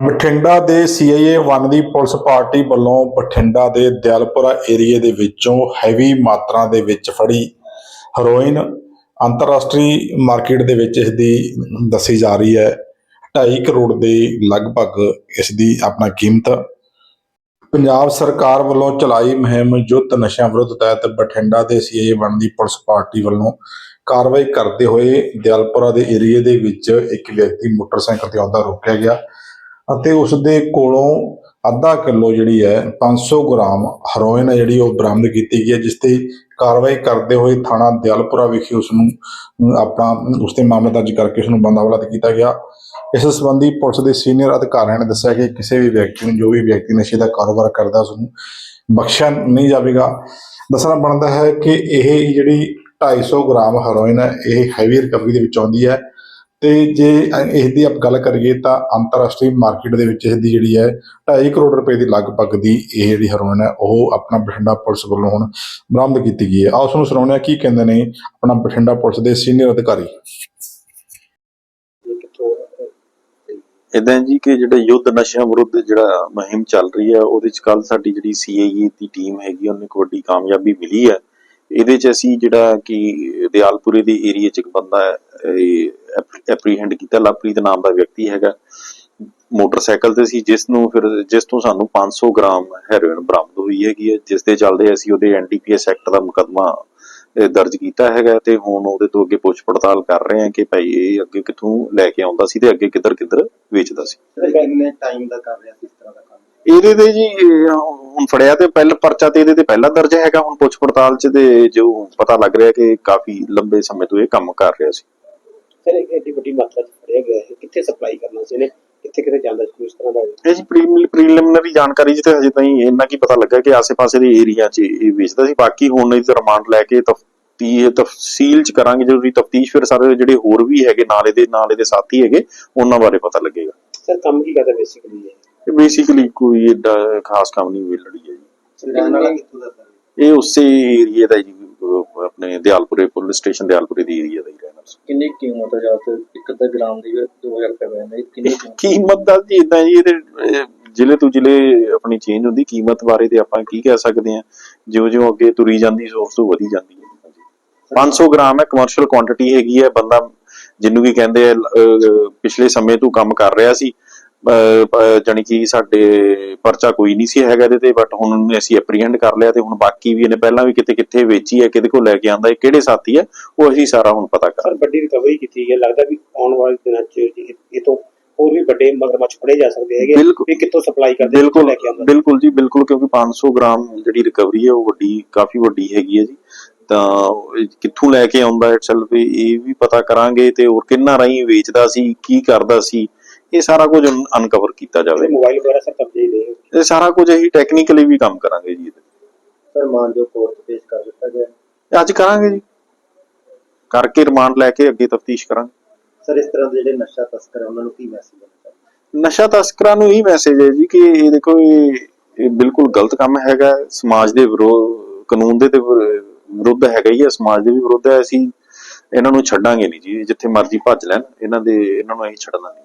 ਬਠਿੰਡਾ ਦੇ ਸੀਆਈਏ 1 ਦੀ police party ਵੱਲੋਂ ਬਠਿੰਡਾ ਦੇ ਦਿਆਲਪੁਰਾ ਏਰੀਏ ਦੇ ਵਿੱਚੋਂ ਹੈਵੀ ਮਾਤਰਾ ਦੇ ਵਿੱਚ ਫੜੀ ਹੈਰੋਇਨ ਅੰਤਰਰਾਸ਼ਟਰੀ ਮਾਰਕੀਟ ਦੇ ਵਿੱਚ ਇਸ ਦੀ ਦੱਸੀ ਜਾ ਰਹੀ ਹੈ। 2.5 ਕਰੋੜ ਦੇ ਲਗਭਗ ਇਸ ਦੀ ਆਪਣਾ ਕੀਮਤ। ਪੰਜਾਬ ਸਰਕਾਰ ਵੱਲੋਂ ਚਲਾਈ ਮੁਹਿੰਮ ਯੁੱਧ ਨਸ਼ਿਆਂ ਵਿਰੁੱਧ ਤਹਿਤ ਬਠਿੰਡਾ ਦੇ ਸੀਆਈਏ 1 ਦੀ ਪੁਲਿਸ ਪਾਰਟੀ ਵੱਲੋਂ ਕਾਰਵਾਈ ਕਰਦੇ ਹੋਏ ਦਿਆਲਪੁਰਾ ਦੇ ਏਰੀਏ ਦੇ ਵਿੱਚ ਇੱਕ ਵਿਅਕਤੀ ਮੋਟਰਸਾਈਕਲ ਤੇ ਆਉਂਦਾ ਰੋਕਿਆ ਗਿਆ। ਅਤੇ ਉਸ ਦੇ ਕੋਲੋਂ ਅੱਧਾ ਕਿਲੋ ਜਿਹੜੀ ਹੈ 500 ਗ੍ਰਾਮ ਹੈਰੋਇਨ ਹੈ ਜਿਹੜੀ ਉਹ ਬਰਾਮਦ ਕੀਤੀ ਗਈ ਹੈ, ਜਿਸ ਤੇ ਕਾਰਵਾਈ ਕਰਦੇ ਹੋਏ ਥਾਣਾ ਦਿਆਲਪੁਰਾ ਵਿਖੇ ਉਸ ਨੂੰ ਆਪਣਾ ਉਸ ਤੇ ਮਾਮਲਾ ਦਰਜ ਕਰਕੇ ਉਸ ਨੂੰ ਬੰਦਾਵਲਾ ਕੀਤਾ ਗਿਆ। ਇਸ ਸੰਬੰਧੀ ਪੁਲਿਸ ਦੇ ਸੀਨੀਅਰ ਅਧਿਕਾਰੀਆਂ ਨੇ ਦੱਸਿਆ ਕਿ ਕਿਸੇ ਵੀ ਵਿਅਕਤੀ ਨੂੰ, ਜੋ ਵੀ ਵਿਅਕਤੀ ਨਸ਼ੇ ਦਾ ਕਾਰੋਬਾਰ ਕਰਦਾ ਉਸ ਨੂੰ ਬਖਸ਼ਿਆ ਨਹੀਂ ਜਾਵੇਗਾ। ਦੱਸਣਾ ਬਣਦਾ ਹੈ ਕਿ ਇਹ ਜਿਹੜੀ 250 ਗ੍ਰਾਮ ਹੈਰੋਇਨ ਹੈ, ਇਹ ਹੈਵੀ ਰਿਕਵਰੀ ਦੇ ਵਿੱਚ ਆਉਂਦੀ ਹੈ। ਤੇ ਜੇ ਇਸ ਦੀ ਆਪ ਗੱਲ ਕਰੀਏ ਤਾਂ ਅੰਤਰਰਾਸ਼ਟਰੀ ਮਾਰਕੀਟ ਦੇ ਵਿੱਚ ਇਸ ਦੀ ਜਿਹੜੀ ਹੈ 2.5 ਕਰੋੜ ਰੁਪਏ ਦੀ ਲਗਭਗ ਦੀ ਇਹ ਜਿਹੜੀ ਹੈਰੋਇਨ ਹੈ, ਉਹ ਆਪਣਾ ਬਠਿੰਡਾ ਪੁਲਿਸ ਵੱਲੋਂ ਹੁਣ ਬਰਾਮਦ ਕੀਤੀ ਗਈ ਹੈ। ਆਓ ਤੁਹਾਨੂੰ ਸੁਣਾਉਂਦੇ ਹਾਂ ਕੀ ਕਹਿੰਦੇ ਨੇ ਆਪਣਾ ਬਠਿੰਡਾ ਪੁਲਿਸ ਦੇ ਸੀਨੀਅਰ ਅਧਿਕਾਰੀ। ਇਦਾਂ ਜੀ ਕਿ ਜਿਹੜੇ ਯੁੱਧ ਨਸ਼ਿਆਂ ਵਿਰੁੱਧ ਜਿਹੜਾ ਮੁਹਿੰਮ ਚੱਲ ਰਹੀ ਹੈ, ਉਹਦੇ ਚ ਕੱਲ ਸਾਡੀ ਜਿਹੜੀ ਸੀਆਈਏ ਦੀ ਟੀਮ ਹੈਗੀ, ਉਹਨੇ ਇੱਕ ਵੱਡੀ ਕਾਮਯਾਬੀ ਮਿਲੀ ਹੈ। ਇਹਦੇ ਚ ਅਸੀਂ ਜਿਹੜਾ ਕਿ ਦਿਆਲਪੁਰੇ ਦੇ ਏਰੀਆ ਚ ਇੱਕ ਬੰਦਾ ਐਪਰੀਹੈਂਡ ਕੀਤਾ ਲਵਪ੍ਰੀਤ ਨਾਮ ਦਾ ਵਿਅਕਤੀ ਹੈਗਾ। ਮੋਟਰਸਾਈਕਲ ਤੇ ਸੀ ਜਿਸ ਨੂੰ ਫਿਰ ਜਿਸ ਤੋਂ ਸਾਨੂੰ 500 ਗ੍ਰਾਮ ਹੈਰੋਇਨ ਬਰਾਮਦ ਹੋਈ ਹੈਗੀ ਹੈ ਜਿਸ ਦੇ ਚੱਲਦੇ ਅਸੀਂ ਉਹਦੇ ਐਨਡੀਪੀਐਸ ਐਕਟ ਦਾ ਮੁਕੱਦਮਾ ਦਰਜ ਕੀਤਾ ਹੈਗਾ ਤੇ ਹੁਣ ਉਹਦੇ ਤੋਂ ਅੱਗੇ ਪੁੱਛ ਪੜਤਾਲ ਕਰ ਰਹੇ ਹਾਂ ਕਿ ਭਾਈ ਇਹ ਅੱਗੇ ਕਿੱਥੋਂ ਲੈ ਕੇ ਆਉਂਦਾ ਸੀ ਤੇ ਅੱਗੇ ਕਿੱਧਰ ਕਿੱਧਰ ਵੇਚਦਾ ਸੀ। ਕਿੰਨੇ ਟਾਈਮ ਦਾ ਕਰ ਰਿਹਾ ਸੀ ਇਸ ਤਰ੍ਹਾਂ ਦਾ ਕੰਮ? ਇਹਦੇ ਤੇ ਜੀ ਹੁਣ ਫੜਿਆ ਤੇ ਪਹਿਲਾ ਪਰਚਾ ਤੇ ਇਹਦੇ ਤੇ ਪਹਿਲਾ ਦਰਜ ਹੈਗਾ। ਹੁਣ ਪੁੱਛ ਪੜਤਾਲ ਚ ਤੇ ਜੋ ਪਤਾ ਲੱਗ ਰਿਹਾ ਕਿ ਕਾਫੀ ਲੰਬੇ ਸਮੇਂ ਤੋਂ ਇਹ ਕੰਮ ਕਰ ਰਿਹਾ ਸੀ। ਸਰ ਇਹ ਐਡੀ ਵੱਡੀ ਮਾਤਰਾ ਚ ਫੜਿਆ ਗਿਆ ਹੈ। ਕਿੱਥੇ ਸਪਲਾਈ ਕਰਨਾ ਸੀ ਇਹਨੇ? ਕਿੱਥੇ ਕਿੱਥੇ ਜਾਂਦਾ ਸੀ? ਕੋਈ ਇਸ ਤਰ੍ਹਾਂ ਦਾ ਇਹ ਜੀ ਪ੍ਰੀਲਿਮਿਨਰੀ ਜਾਣਕਾਰੀ ਜਿੱਤੇ ਹਜੇ ਤਾਈਂ ਇੰਨਾ ਕੀ ਪਤਾ ਲੱਗਾ ਕਿ ਆਸੇ-ਪਾਸੇ ਦੇ ਏਰੀਆ 'ਚ ਇਹ ਵੇਚਦਾ ਸੀ। ਬਾਕੀ ਹੁਣ ਇਹਦਾ ਰਿਮਾਂਡ ਲੈ ਕੇ ਤਫਤੀ ਤਫਸੀਲ 'ਚ ਕਰਾਂਗੇ। ਜ਼ਰੂਰੀ ਤਫਤੀਸ਼ ਫਿਰ ਸਾਰੇ ਜਿਹੜੇ ਹੋਰ ਵੀ ਹੈਗੇ ਨਾਲੇ ਦੇ ਨਾਲੇ ਦੇ ਸਾਥੀ ਹੈਗੇ ਉਹਨਾਂ ਬਾਰੇ ਪਤਾ ਲੱਗੇਗਾ। ਸਰ ਕੰਮ ਕੀ ਕਰਦਾ ਬੇਸਿਕਲੀ ਇਹ ਇਹ? ਬੇਸਿਕਲੀ ਕੋਈ ਏਡਾ ਖਾਸ ਕੰਮ ਨਹੀਂ ਵੇਲੜੀ ਹੈ ਜੀ। ਇਹ ਉਸੇ ਏਰੀਆ ਦਾ ਜੀ ਆਪਣੇ ਦਿਆਲਪੁਰੇ ਪੁਲਿਸ ਸਟੇਸ਼ਨ ਦਿਆਲਪੁਰੇ ਦੀ ਏਰੀਆ ਦਾ ਹੀ ਰਹਿਣਾ ਸੀ ਕਿੰਨੀ ਕੀਮਤ ਹੈ ਜਾਂ ਇੱਕ ਅੱਧਾ ਗ੍ਰਾਮ ਦੀ 2000 ਰੁਪਏ ਪੈਂਦਾ ਕਿੰਨੀ ਕੀਮਤ? ਦਾ ਜੀ ਇਦਾਂ ਜੀ ਇਹਦੇ ਜ਼ਿਲ੍ਹੇ ਤੋਂ ਜ਼ਿਲ੍ਹੇ ਆਪਣੀ ਚੇਂਜ ਹੁੰਦੀ ਕੀਮਤ ਬਾਰੇ ਤੇ ਆਪਾਂ ਕੀ ਕਹਿ ਸਕਦੇ ਹਾਂ। ਜਿਉਂ-ਜਿਉਂ ਅੱਗੇ ਤੁਰੀ ਜਾਂਦੀ ਸੋਰਸ ਤੋਂ ਵਧੀ ਜਾਂਦੀ ਹੈ 500 ਗ੍ਰਾਮ ਹੈ ਕਮਰਸ਼ੀਅਲ ਕੁਆਂਟੀਟੀ ਹੈਗੀ ਹੈ। ਬੰਦਾ ਜਿਹਨੂੰ ਕੀ ਕਹਿੰਦੇ ਆ ਪਿਛਲੇ ਸਮੇਂ ਤੋਂ ਕੰਮ ਕਰ ਰਿਹਾ ਸੀ। ਜਾਨੀ ਕਿ ਸਾਡੇ ਪਰਚਾ ਕੋਈ ਨਹੀਂ ਸੀ ਹੈਗਾ ਇਹਦੇ ਤੇ ਬਟ ਹੁਣ ਅਸੀਂ ਐਪਰੀਹੈਂਡ ਕਰ ਲਿਆ ਤੇ ਹੁਣ ਬਾਕੀ ਵੀ ਇਹਨੇ ਪਹਿਲਾਂ ਵੀ ਕਿਤੇ ਕਿੱਥੇ ਵੇਚੀ ਹੈ ਕਿਹਦੇ ਕੋਲ ਲੈ ਕੇ ਆਂਦਾ ਹੈ ਕਿਹੜੇ ਸਾਥੀ ਹੈ ਉਹ ਅਸੀਂ ਸਾਰਾ ਹੁਣ ਪਤਾ ਕਰ ਵੱਡੀ ਰਿਕਵਰੀ ਕੀਤੀ ਹੈ ਲੱਗਦਾ ਵੀ ਆਉਣ ਵਾਲੇ ਦਿਨਾਂ ਚ ਇਹ ਤੋਂ ਹੋਰ ਵੀ ਵੱਡੇ ਮਗਰਮੱਛ ਫੜੇ ਜਾ ਸਕਦੇ ਹੈਗੇ। ਵੀ ਕਿੱਥੋਂ ਸਪਲਾਈ ਕਰਦੇ ਬਿਲਕੁਲ ਲੈ ਕੇ ਆਉਂਦਾ। ਬਿਲਕੁਲ ਜੀ ਬਿਲਕੁਲ ਕਿਉਂਕਿ 500 ਗ੍ਰਾਮ ਜਿਹੜੀ ਰਿਕਵਰੀ ਹੈ ਉਹ ਵੱਡੀ ਕਾਫੀ ਵੱਡੀ ਹੈਗੀ ਹੈ ਜੀ। ਤਾਂ ਕਿੱਥੋਂ ਲੈ ਕੇ ਆਉਂਦਾ ਇਟਸੈਲਫ ਇਹ ਵੀ ਪਤਾ ਕਰਾਂਗੇ ਤੇ ਹੋਰ ਕਿੰਨਾ ਰਾਹੀਂ ਵੇਚਦਾ ਸੀ ਕੀ ਕਰਦਾ ਸੀ ਇਹ ਸਾਰਾ ਕੁਝ ਅਨਕਵਰ ਕੀਤਾ ਜਾਵੇ। ਮੋਬਾਈਲ ਵਗੈਰਾ ਸਰ ਕਬਜ਼ੇ ਦੇ ਇਹ? ਸਾਰਾ ਕੁਝ ਅਸੀਂ ਟੈਕਨੀਕਲੀ ਵੀ ਕੰਮ ਕਰਾਂਗੇ ਜੀ ਇਹਦੇ। ਸਰ ਮਾਨ ਜੋ ਕੋਰਟ ਪੇਸ਼ ਕਰ ਦਿੱਤਾ ਗਿਆ। ਤੇ। ਅੱਜ ਕਰਾਂਗੇ ਜੀ। ਕਰਕੇ ਰਿਮਾਂਡ ਲੈ ਕੇ ਅੱਗੇ ਤਫਤੀਸ਼ ਕਰਾਂਗੇ। ਸਰ ਇਸ ਤਰ੍ਹਾਂ ਦੇ ਜਿਹੜੇ ਨਸ਼ਾ ਤਸਕਰ ਉਹਨਾਂ ਨੂੰ ਕੀ ਮੈਸੇਜ ਦੇਣਾ ਨਸ਼ਾ ਤਸਕਰਾਂ ਨੂੰ ਇਹ ਮੈਸੇਜ ਹੈ ਜੀ ਕਿ ਇਹ ਦੇਖੋ ਇਹ ਬਿਲਕੁਲ ਗਲਤ ਕੰਮ ਹੈਗਾ। ਸਮਾਜ ਦੇ ਵਿਰੋਧ ਕਾਨੂੰਨ ਦੇ ਤੇ ਵਿਰ- ਵਿਰੁੱਧ ਹੈਗਾ ਹੀ ਹੈ। ਸਮਾਜ ਦੇ ਵੀ ਵਿਰੁੱਧ ਹੈ। ਅਸੀਂ ਇਹਨਾਂ ਨੂੰ ਛੱਡਾਂਗੇ ਨਹੀਂ ਜੀ। ਜਿੱਥੇ ਮਰਜ਼ੀ ਭੱਜ ਲੈਣ। ਇਹਨਾਂ ਦੇ ਇਹਨਾਂ ਨੂੰ ਅਸੀਂ ਛੱਡਣਾ ਨਹੀਂ।